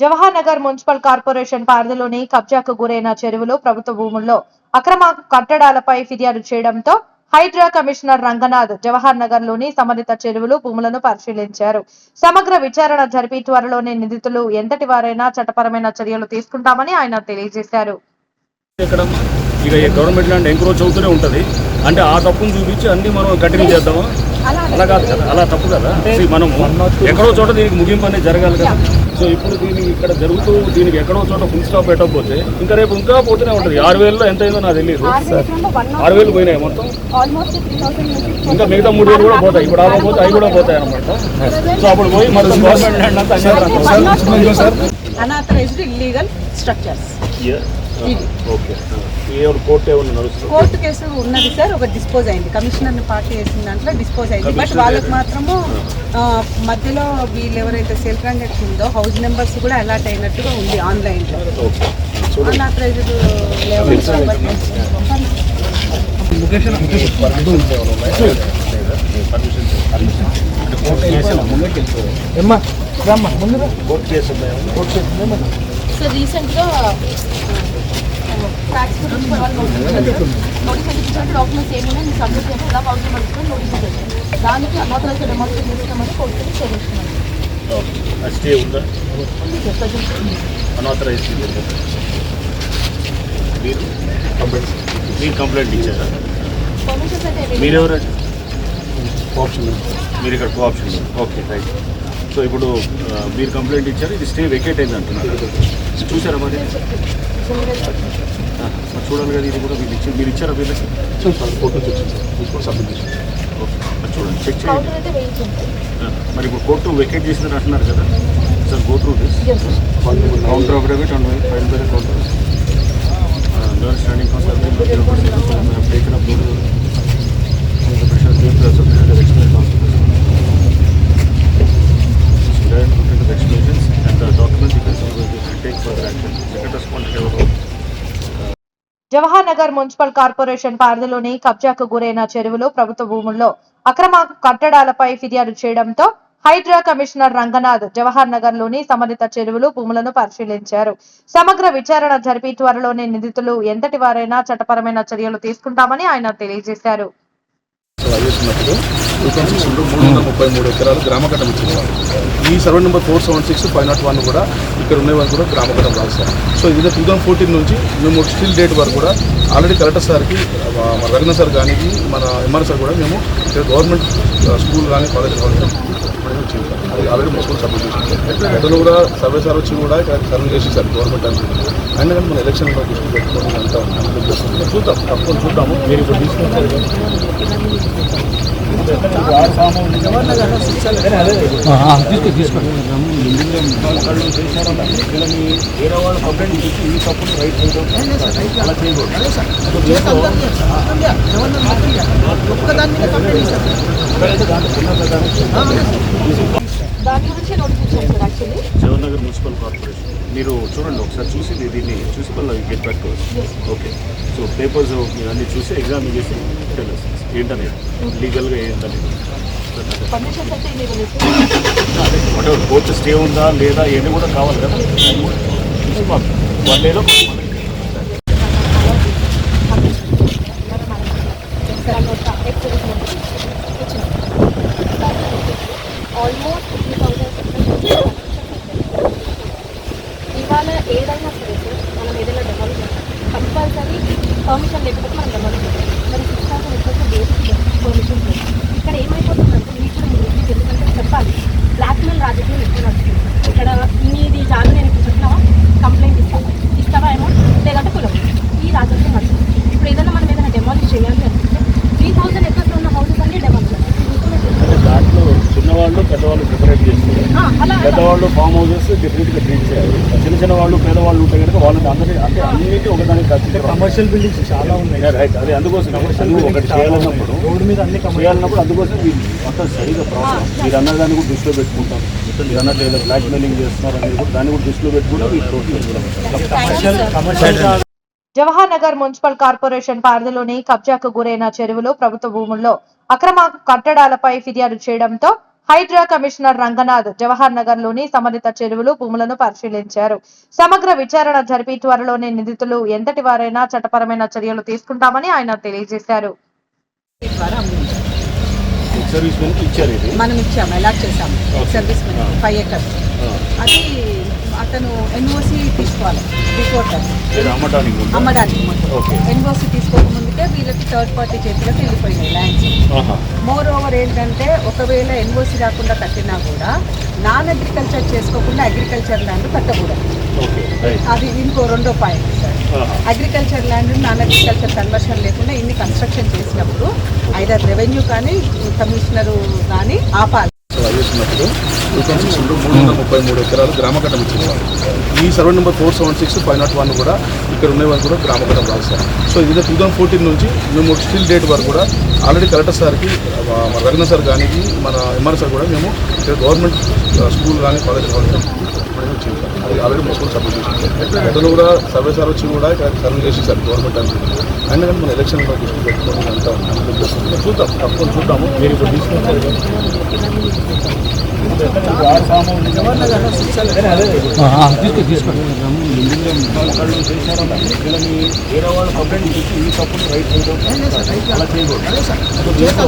Jawahar Nagar municipal corporation పరిధిలోని కబ్జాకు గురైన చెరువులు ప్రభుత్వ భూముల్లో అక్రమ కట్టడాలపై ఫిర్యాదు చేయడంతో హైడ్రా కమిషనర్ రంగనాథ్ జవహర్ నగర్లోని సంబంధిత చెరువులు భూములను పరిశీలించారు. సమగ్ర విచారణ జరిపి త్వరలోనే నిందితులు ఎంతటి వారైనా చట్టపరమైన చర్యలు తీసుకుంటామని ఆయన తెలియజేశారు. ఇక గవర్నమెంట్ ల్యాండ్ ఎంక్రోచ్ అవుతూనే ఉంటుంది. అంటే ఆ తప్పును చూపించి అన్ని మనం కంటిన్యూ చేద్దామా? అలా కాదు కదా అలా తప్పు కదా. See, మనం ఎక్కడో చోట దీనికి ముగింపు అనేది జరగాలి కదా. సో ఇప్పుడు దీనికి ఇక్కడ జరుగుతూ దీనికి ఎక్కడో చోట ఫుల్ స్టాప్ పెట్టకపోతే ఇంకా రేపు ఇంకా పోతూనే ఉంటుంది. ఆరు వేలలో ఎంత అయిందో నాకు తెలియదు. ఆరు వేలు పోయినాయి మొత్తం? ఇంకా మిగతా మూడు వేలు కూడా పోతాయి. ఇప్పుడు అలా పోతే అవి కూడా పోతాయి అనమాట సో అప్పుడు పోయి మన గవర్నమెంట్ అంతా unauthorised illegal structures court case ఉన్నది సార్ ఒక డిస్పోజ్ అయింది. కమిషనర్ని పార్టీ వేసిన దాంట్లో డిస్పోజ్ అయింది. బట్ వాళ్ళకి మాత్రము మధ్యలో వీళ్ళు ఎవరైతే సెల్ ట్రాన్సాక్షన్ ఉందో హౌస్ నెంబర్స్ కూడా అలాట్ అయినట్టుగా ఉంది ఆన్లైన్లో. Okay. Unauthorised levels court case ఉన్నాయా సో రీసెంట్గా ట్యాక్స్ గురించి వాళ్ళు నోటీస్ నోటీస్ ఇచ్చినట్టు డాక్యుమెంట్స్ ఏమైనా మీరు సబ్మిట్ చేసి ఎలా పౌడర్ పడుతుంది నోటీస్ ఇచ్చారు దానికి అనాథరైజ్ డెమాన్స్ట్రేట్ చేస్తున్నామని కోర్టుకి చేస్తున్నాం స్టే ఉందా అనాథరైజ్ మీరు మీరు కంప్లైంట్ ఇచ్చారా మీరెవరు ఆప్షన్ మీరు ఇక్కడ కోఆప్షన్ ఓకే రైట్ సో ఇప్పుడు మీరు కంప్లైంట్ ఇచ్చారు ఇది స్టే వెకేట్ అయింది అంటున్నారు చూసారా మరి చూడాలి కదా ఇది కూడా మీరు ఇచ్చి మీరు ఇచ్చారా వీళ్ళకి ఓకే మరి చూడండి చెక్ చేయండి కౌంటర్ అయితే వేయించింది ఆ, మరి ఇప్పుడు కోర్టు వెకేట్ చేసిందని అంటున్నారు కదా sir go through this counter affidavit and file by counter standing survey taken up and the document you can take further action. Second respondent ఎవరు జవహర్ నగర్ మున్సిపల్ కార్పొరేషన్ పరిధిలోని కబ్జాకు గురైన చెరువులు ప్రభుత్వ భూముల్లో అక్రమ కట్టడాలపై ఫిర్యాదు చేయడంతో హైడ్రా కమిషనర్ రంగనాథ్ జవహర్ నగర్లోని సంబంధిత చెరువులు భూములను పరిశీలించారు. సమగ్ర విచారణ జరిపి త్వరలోనే నిందితులు ఎంతటి వారైనా చట్టపరమైన చర్యలు తీసుకుంటామని ఆయన తెలియజేశారు. టూ థౌసండ్ సిక్స్లో మూడు వందల ముప్పై మూడు ఎకరాలు గ్రామకట్టం ఇచ్చింది ఈ survey number four seven six five nought one కూడా ఇక్కడ ఉన్నవన్నీ కూడా గ్రామకట్టం రాశారు. సో ఇది టూ థౌసండ్ ఫోర్టీన్ నుంచి మేము స్టిల్ డేట్ వరకు కూడా ఆల్రెడీ కలెక్టర్ సార్కి ఆ, మన సార్ కానీ మన ఎంఆర్ సార్ కూడా మేము ఇక్కడ గవర్నమెంట్ స్కూల్ కానీ కాలేజ్ కానీ ఆల్రెడీ మొత్తం సబ్మిట్ చేసింది. గతంలో కూడా సర్వే సార్ వచ్చి కూడా ఇక్కడ సర్వే చేసేసారు గవర్నమెంట్ అని అయినా కానీ మన ఎలక్షన్ దృష్టి పెట్టుకొని అంతా చూద్దాం. తప్పకుండా చూద్దాము మీరు ఇప్పుడు తీసుకొచ్చారు వేరే వాళ్ళు కంప్లైంట్ ఇచ్చి ఈ తప్పుని రైట్ అలా చేయకూడదు దాని గురించి నోటీస్ ఇచ్చారు sir actually Jawaharnagar municipal corporation. మీరు చూడండి ఒకసారి చూసి దీ- దీన్ని చూసి మళ్ళీ get back okay so papers ఇవన్నీ చూసి ఎగ్జామ్ చేసి తెలుసు ఏంటనేది లీగల్గా ఏంటనేది అంటే కోర్టు స్టే ఉందా లేదా ఇవన్నీ కూడా కావాలి కదా. వాళ్ళు ఏదో మనకి ఆల్మోస్ట్ త్రీ థౌసండ్ ఇవాళ ఏదైనా సరే సార్ మనం ఏదైనా డెవలప్ కంపల్సరీ పర్మిషన్ లేకపోతే మనం డెవలప్ మరి సిస్టాన్ని వచ్చేసి బేసిక్ పర్మిషన్ లేదు. ఇక్కడ ఏమైపోతుందంటే మీకు కూడా ఎందుకంటే చెప్పాలి. బ్లాక్మెయిల్ రాజకీయం ఇక్కడ ఇక్కడ మీది జాగా నేను ఇప్పుడు చెప్పినావా కంప్లైంట్ ఇస్తావా ఇస్తావా అమౌంట్ లేదంటే కులం ఈ రాజకీయం నడుస్తుంది ఇప్పుడు ఏదైనా మనం ఏదైనా డెమాలిష్ చేయాలి అనుకుంటే త్రీ థౌసండ్ ఎక్కడ ఉన్న హౌసెస్ అన్ని డెమాలిష్ అంటే దాంట్లో చిన్నవాళ్ళు పెద్దవాళ్ళు సెపరేట్ అలా పెద్దవాళ్ళు ఫామ్ హౌసెస్ డిఫరెంట్గా ట్రీట్ చేయాలి. చిన్న చిన్న వాళ్ళు పేదవాళ్ళు ఉంటే కనుక వాళ్ళని అందరి అంటే అన్నిటి ఒకదానికి ఖచ్చితంగా కమర్షియల్ బిల్డింగ్స్ చాలా ఉన్నాయి. రైట్ అది అందుకోసం. నువ్వు ఒకటి చేయాలన్నప్పుడు రోడ్డు మీద అన్ని చేయాలన్నప్పుడు అందుకోసం మొత్తం సరిగా ప్రాబ్లం మీరు అన్న దాన్ని కూడా దృష్టిలో పెట్టుకుంటాం. మీరు అన్నట్టు ఏదో బ్లాక్ మెయిలింగ్ చేస్తున్నారు అనేది కూడా దాన్ని కూడా దృష్టిలో పెట్టుకుంటాం. Commercial Jawahar Nagar municipal corporation పరిధిలోని కబ్జాకు గురైన చెరువులు ప్రభుత్వ భూముల్లో అక్రమ కట్టడాలపై ఫిర్యాదు చేయడంతో హైడ్రా కమిషనర్ రంగనాథ్ జవహర్ నగర్లోని సంబంధిత చెరువులు భూములను పరిశీలించారు. సమగ్ర విచారణ జరిపి త్వరలోనే నిందితులు ఎంతటి వారైనా చట్టపరమైన చర్యలు తీసుకుంటామని ఆయన తెలియజేశారు. మనం ఇచ్చాము అలాట్ చేసాము సర్వీస్ మెన్ ఫైవ్ ఎకర్స్. అది అతను ఎన్ఓసి తీసుకోవాలి బిఫోర్? అమ్మడానికి. ఎన్ఓసి తీసుకోక ముందుకే వీళ్ళకి థర్డ్ పార్టీ చేతిలోకి వెళ్ళిపోయినాయి ల్యాండ్స్. మోర్ ఓవర్ ఏంటంటే ఒకవేళ ఎన్ఓసి రాకుండా కట్టినా కూడా నాన్ అగ్రికల్చర్ చేసుకోకుండా అగ్రికల్చర్ ల్యాండ్ కట్టకూడదు అది ఇంకో రెండో point sir. Agriculture land non agriculture conversion లేకుండా ఇన్ని కన్స్ట్రక్షన్ చేసినప్పుడు ఐదర్ రెవెన్యూ కానీ కమిషనరు కానీ ఆపాలి సో టూ థౌసండ్ సిక్స్లో మూడు వందల ముప్పై మూడు ఎకరాలు గ్రామకట్టం ఇచ్చేసారు ఈ survey number four seven six five nought one కూడా ఇక్కడ ఉన్న వాళ్ళు కూడా గ్రామకట్టం రాశారు. సో ఇది టూ థౌసండ్ ఫోర్టీన్ నుంచి మేము స్టిల్ డేట్ వరకు కూడా ఆల్రెడీ కలెక్టర్ సార్కి మన రఘున సార్ కానీ మన ఎంఆర్ సార్ కూడా మేము ఇక్కడ గవర్నమెంట్ స్కూల్ కానీ కాలేజ్ కానీ అది ఆల్రెడీ మా స్కూల్ సబ్మిట్ చేసాం అతను కూడా సర్వే సార్ వచ్చి కూడా ఇక్కడ సర్వే చేసేసారు గవర్నమెంట్ అని అయినా కానీ మన ఎలక్షన్ కూడా దృష్టి పెట్టుకొని అంతా. చూద్దాం తప్పకుండా చూద్దాము. మీరు ఇప్పుడు తీసుకొచ్చారు. చేశారన్న వీళ్ళని వేరే వాళ్ళు కంప్లైంట్ చేసి ఈ తప్పుని రైట్ చేయడం అలా చేయకూడదు సో దీంట్లో